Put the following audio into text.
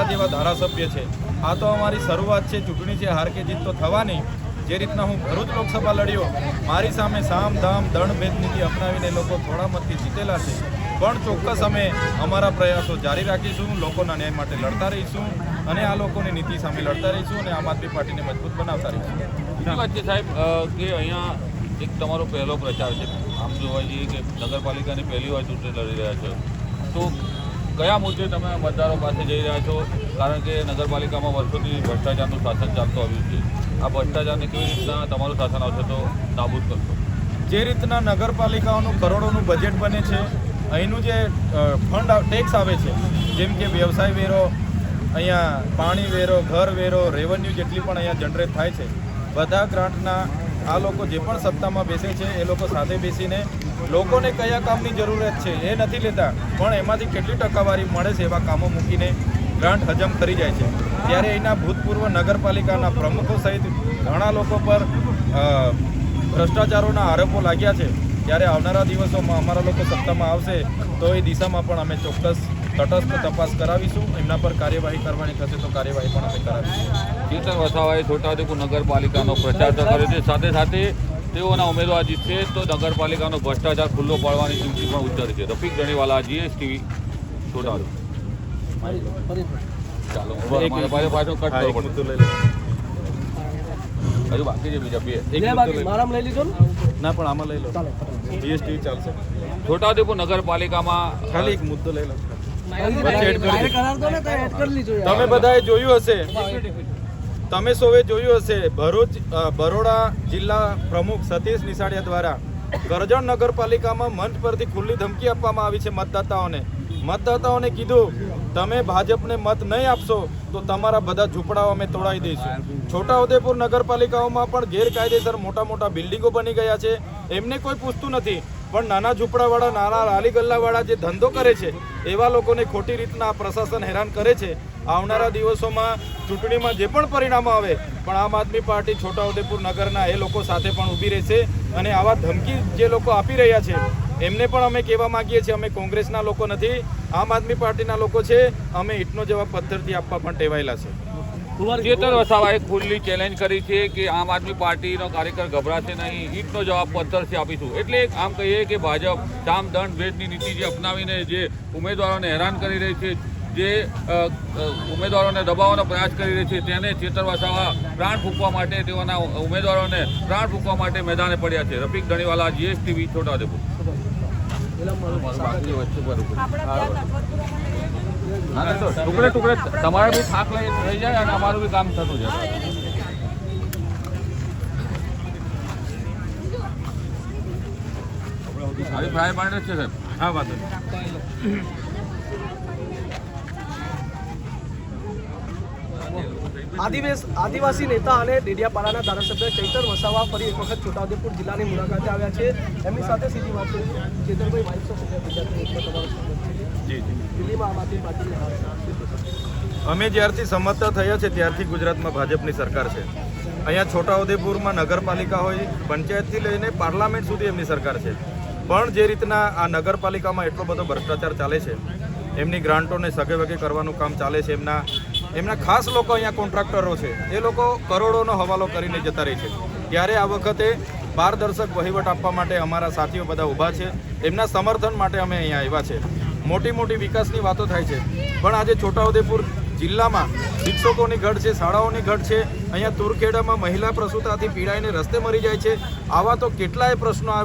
અમારા જેવા ધારાસભ્ય છે. આ તો અમારી શરૂઆત છે, ચૂંટણી છે, હાર કે જીત તો થવાની. જે રીતના હું ભરૂચ લોકસભા લડ્યો, મારી સામે સામ દામ દંડ ભેદ નીતિ અપનાવીને લોકો થોડા મતથી જીતેલા છે. પણ ચોક્કસ અમે અમારા પ્રયાસો જારી રાખીશું, લોકોના ન્યાય માટે લડતા રહીશું અને આ લોકોની નીતિ સામે લડતા રહીશું અને આમ આદમી પાર્ટીને મજબૂત બનાવતા રહીશું. વાત છે સાહેબ કે અહીંયા એક તમારો પહેલો પ્રચાર છે. આમ જોવા જઈએ કે નગરપાલિકાની પહેલી વાર ચૂંટણી લડી રહ્યા છો. તો કયા મુદ્દે તમે મતદારો પાસે જઈ રહ્યા છો? કારણ કે નગરપાલિકામાં વર્ષોથી ભ્રષ્ટાચારનું શાસન ચાલતું આવ્યું છે. આ ભ્રષ્ટાચારને કેવી રીતના તમારું શાસન આવશે તો નાબૂદ કરશો. જે રીતના નગરપાલિકાઓનું કરોડોનું બજેટ બને છે, અહીંનું જે ફંડ ટેક્સ આવે છે, જેમ કે વ્યવસાય વેરો, અહીંયા પાણી વેરો, ઘર વેરો રેવન્યુ જેટલી પણ અહીંયા જનરેટ થાય છે, બધા ગ્રાન્ટના આ લોકો જે પણ સત્તામાં બેસે છે, એ લોકો સાથે બેસીને લોકોને કયા કામની જરૂરિયાત છે એ નથી લેતા, પણ એમાંથી કેટલી ટકાવારી મળે છે એવા કામો મૂકીને ગ્રાન્ટ હજમ કરી જાય છે. ત્યારે એના ભૂતપૂર્વ નગરપાલિકાના પ્રમુખો સહિત ઘણા લોકો પર ભ્રષ્ટાચારોના આરોપો લાગ્યા છે. ત્યારે આવનારા દિવસોમાં અમારા લોકો સત્તામાં આવશે તો એ દિશામાં પણ અમે ચોક્કસ તટસ્થ તપાસ કરાવીશું. એમના પર કાર્યવાહી કરવાની થશે તો કાર્યવાહી પણ અમે કરાવીશું. ચેતન વસાવાએ છોટાઉદેપુર નગરપાલિકાનો પ્રચાર કર્યો છે. સાથે સાથે તેઓના ઉમેદવાર જીતશે તો નગરપાલિકાનો ભ્રષ્ટાચાર ખુલ્લો પાડવાની ચીમકી પણ ઉચ્ચારી છે. રફીક જણીવાલા જીએસટીવી લો. હજુ બાકી છે બીજા બે. મારામાં લઈ લીધો ના? પણ આમાં લઈ લો. જીએસટી ચાલશે. છોટાઉદેપુર નગરપાલિકામાં ખાલી એક મુદ્દો લઈ લો. તમે બધાએ જોયું હશે. તમે સૌએ જોયું હશે, ભરૂચ બરોડા જિલ્લા પ્રમુખ સતીશ નિશાળિયા દ્વારા કરજણ નગરપાલિકામાં મંચ પરથી ખુલ્લી ધમકી આપવામાં આવી છે મતદાતાઓને. મતદાતાઓને કીધું, તમે ભાજપને મત નહીં આપશો, તો તમારા બધા ઝૂંપડાઓ અમે તોડાવી દઈશું. છોટાઉદેપુર નગરપાલિકાઓમાં પણ ગેરકાયદેસર મોટા મોટા બિલ્ડિંગો બની ગયા છે. એમને કોઈ પૂછતું નથી. પણ નાના ઝૂંપડાવાળા, નાના લાલી ગલ્લાવાળા જે ધંધો કરે છે, એવા લોકોને ખોટી રીતના પ્રશાસન હેરાન કરે છે. આવનારા દિવસોમાં ચૂંટણીમાં જે પણ પરિણામો આવે, પણ આમ આદમી પાર્ટી છોટાઉદેપુર નગરના એ લોકો સાથે પણ ઊભી રહેશે અને આવા ધમકી જે લોકો આપી રહ્યા છે, એમને પણ અમે કહેવા માંગીએ છીએ, અમે કોંગ્રેસના લોકો નથી, આમ આદમી પાર્ટીના લોકો છે, અમે ઈટનો જવાબ પથ્થરથી આપવા પણ ટેવાયેલા છે. ચેતન વસાવાએ ખુલ્લી ચેલેન્જ કરી છે કે આમ આદમી પાર્ટીનો કાર્યકર ગભરાશે નહીં. ઈટનો જવાબ પથ્થરથી આપીશું. એટલે આમ કહીએ કે ભાજપ સામ દંડ ભેદની નીતિ જે અપનાવીને જે ઉમેદવારોને હેરાન કરી રહી છે જે ઉમેદવારોને દબાવવાનો પ્રયાસ કરી રહી છે તેને ચેતન વસાવા પ્રાણ ફૂંકવા માટે તેઓના ઉમેદવારોને પ્રાણ ફૂંકવા માટે મેદાને પડ્યા છે. રફીક ધણીવાલા જીએસટીવી છોટાઉદેપુર તો ટુકડે ટુકડે તમારે બી થાક લઈ થઈ જાય અને અમારું બી કામ થતું જાય. સારી ફ્રાય પાણી છે સાહેબ. હા વાંધો નહીં. આદિવાસ નેતા અને ડેડિયાપાડાના ધારાસભ્ય ચૈતર વસાવા ફરી એક વખત છોટાઉદેપુર જિલ્લાની મુલાકાતે આવ્યા છે. એમની સાથે સીધી વાત કરી ચેતરભાઈ પાર્ટીની અમે જ્યારથી સમજતા થયા છે ત્યારથી ગુજરાતમાં ભાજપની સરકાર છે. અહીંયા છોટાઉદેપુરમાં નગરપાલિકા હોય પંચાયતથી લઈને પાર્લામેન્ટ સુધી એમની સરકાર છે. પણ જે રીતના આ નગરપાલિકામાં એટલો બધો ભ્રષ્ટાચાર ચાલે છે એમની ગ્રાન્ટોને સગે વગે કરવાનું કામ ચાલે છે એમના એમના ખાસ લોકો અહીંયા કોન્ટ્રાક્ટરો છે. એ લોકો કરોડોનો હવાલો કરીને જતા રહે છે. ત્યારે આ વખતે પારદર્શક વહીવટ આપવા માટે અમારા સાથીઓ બધા ઊભા છે. એમના સમર્થન માટે અમે અહીંયા આવ્યા છે. મોટી મોટી વિકાસની વાતો થાય છે. પણ આજે છોટાઉદેપુર જિલ્લામાં શિક્ષકોની ઘટ છે, શાળાઓની ઘટ છે. અહીંયા તુરખેડામાં મહિલા પ્રસૂતાથી પીડાઈને રસ્તે મરી જાય છે. આવા તો કેટલાય પ્રશ્નો આ